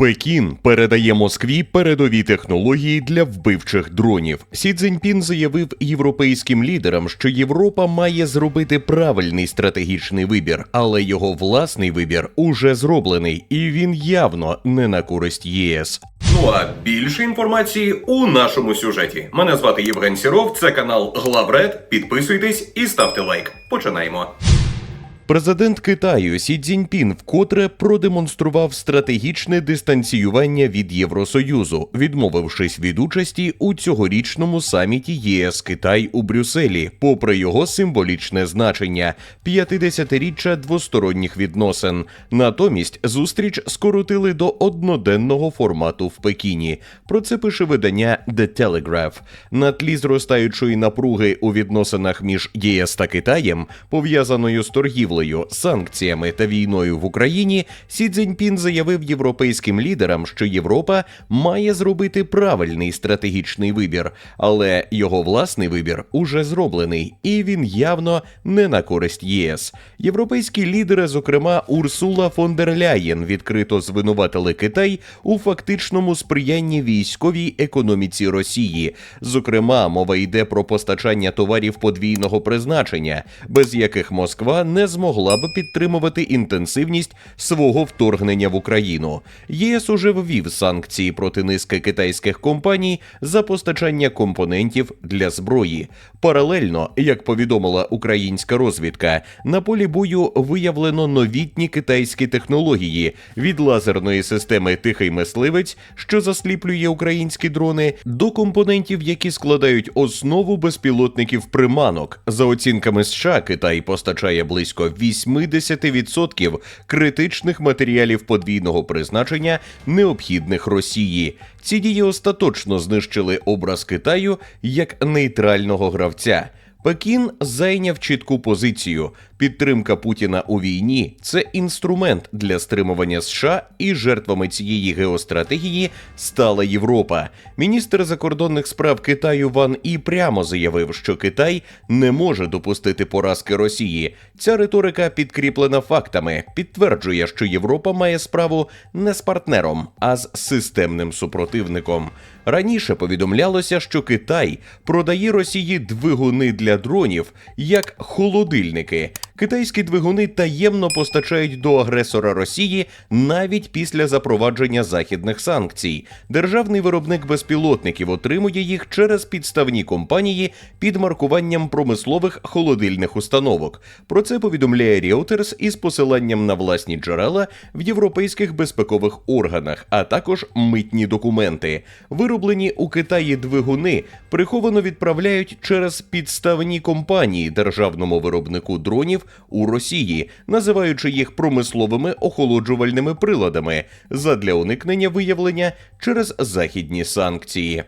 Пекін передає Москві передові технології для вбивчих дронів. Сі Цзіньпін заявив європейським лідерам, що Європа має зробити правильний стратегічний вибір, але його власний вибір уже зроблений, і він явно не на користь ЄС. Ну а більше інформації у нашому сюжеті. Мене звати Євген Сіров, це канал Главред. Підписуйтесь і ставте лайк. Починаємо. Президент Китаю Сі Цзіньпін вкотре продемонстрував стратегічне дистанціювання від Євросоюзу, відмовившись від участі у цьогорічному саміті ЄС Китай у Брюсселі, попри його символічне значення 50-річчя двосторонніх відносин. Натомість зустріч скоротили до одноденного формату в Пекіні. Про це пише видання The Telegraph. На тлі зростаючої напруги у відносинах між ЄС та Китаєм, пов'язаною з торгівлею, санкціями та війною в Україні, Сі Цзіньпін заявив європейським лідерам, що Європа має зробити правильний стратегічний вибір, але його власний вибір уже зроблений, і він явно не на користь ЄС. Європейські лідери, зокрема Урсула фон дер Ляєн, відкрито звинуватили Китай у фактичному сприянні військовій економіці Росії. Зокрема, мова йде про постачання товарів подвійного призначення, без яких Москва не змогла б підтримувати інтенсивність свого вторгнення в Україну. ЄС уже ввів санкції проти низки китайських компаній за постачання компонентів для зброї. Паралельно, як повідомила українська розвідка, на полі бою виявлено новітні китайські технології від лазерної системи Тихий мисливець, що засліплює українські дрони, до компонентів, які складають основу безпілотників приманок. За оцінками США, Китай постачає близько 80% критичних матеріалів подвійного призначення, необхідних Росії. Ці дії остаточно знищили образ Китаю як нейтрального гравця. Пекін зайняв чітку позицію. Підтримка Путіна у війні це інструмент для стримування США, і жертвами цієї геостратегії стала Європа. Міністр закордонних справ Китаю Ван І прямо заявив, що Китай не може допустити поразки Росії. Ця риторика підкріплена фактами, підтверджує, що Європа має справу не з партнером, а з системним супротивником. Раніше повідомлялося, що Китай продає Росії двигуни для дронів як холодильники. Китайські двигуни таємно постачають до агресора Росії навіть після запровадження західних санкцій. Державний виробник безпілотників отримує їх через підставні компанії під маркуванням промислових холодильних установок. Про це повідомляє Reuters із посиланням на власні джерела в європейських безпекових органах, а також митні документи. Вироблені у Китаї двигуни приховано відправляють через підставні компанії державному виробнику дронів у Росії, називаючи їх промисловими охолоджувальними приладами задля уникнення виявлення через західні санкції.